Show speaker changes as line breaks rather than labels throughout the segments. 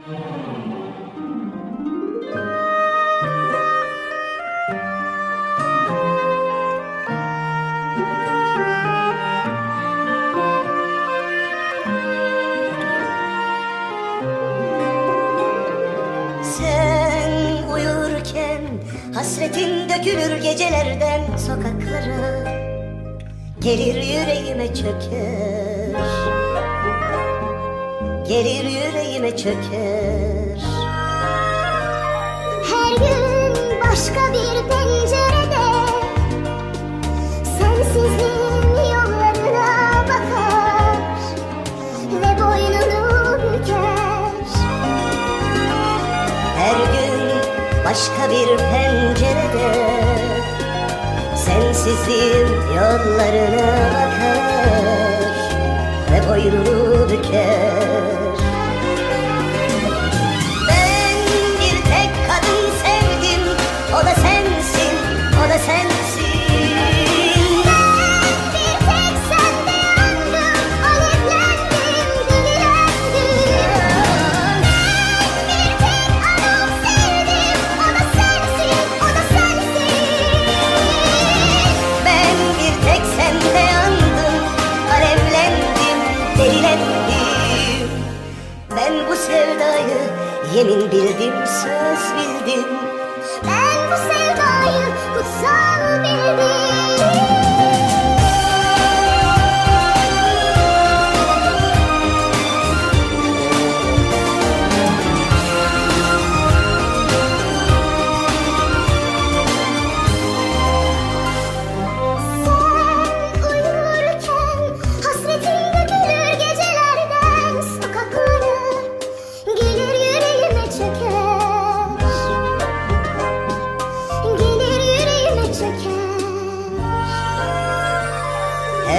Sen uyurken hasretin dökülür gecelerden sokaklara. Gelir yüreğime çöker Gelir yüreğime çöker.
Her gün başka bir pencerede Sensizliğin yollarına bakar Ve boynunu büker.
Her gün başka bir pencerede Sensizliğin yollarına bakar Ve boynunu bildim, söz bildim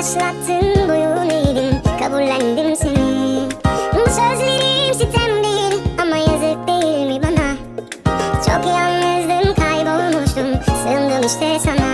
başlattın bu yolu eğilim kabullendim seni. Bu sözlerim sitem değil ama yazık değil mi bana? Çok yalnızdım kaybolmuştum sığındım işte sana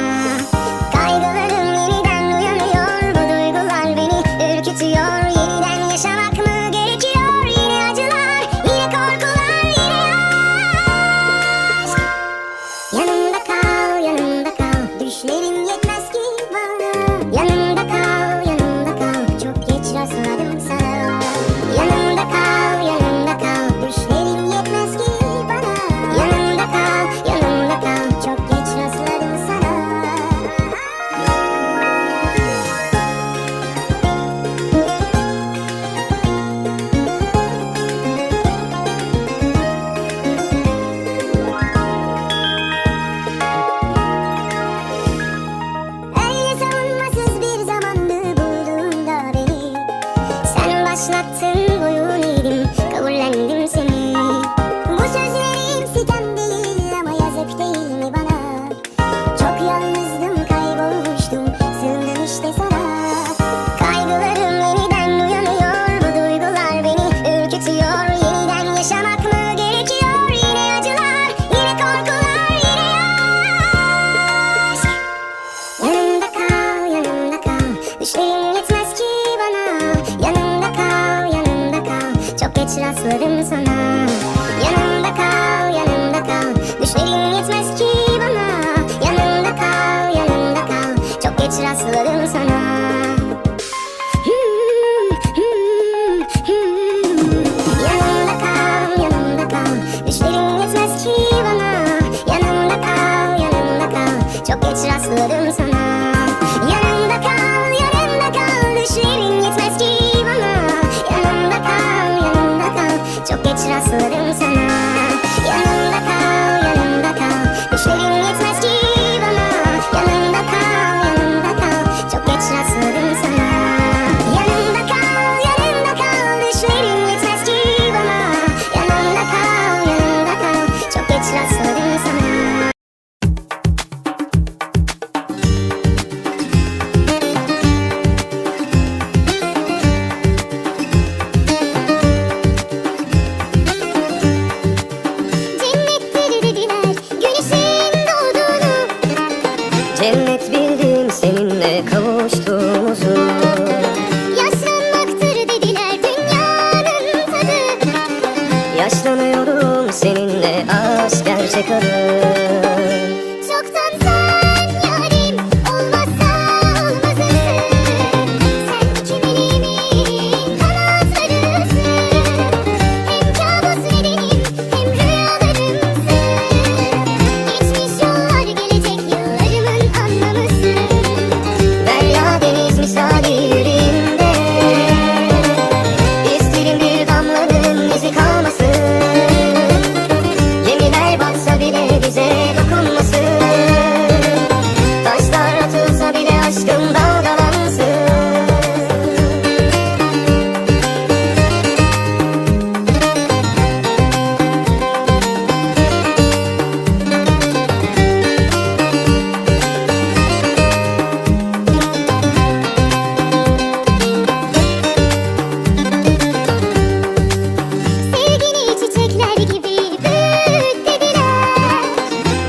not hiç rastladım sana. Yanımda kal yanımda kal. Düşlerin yetmez ki bana. Yanımda kal yanımda kal. Çok geç rastladım sana. Yanımda kal yanımda kal. Düşlerin yetmez ki bana. Yanımda kal yanımda kal. Çok geç rastladım sana.
seninle aşk gerçek
adım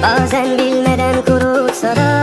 Bazen bilmeden
kurutsa da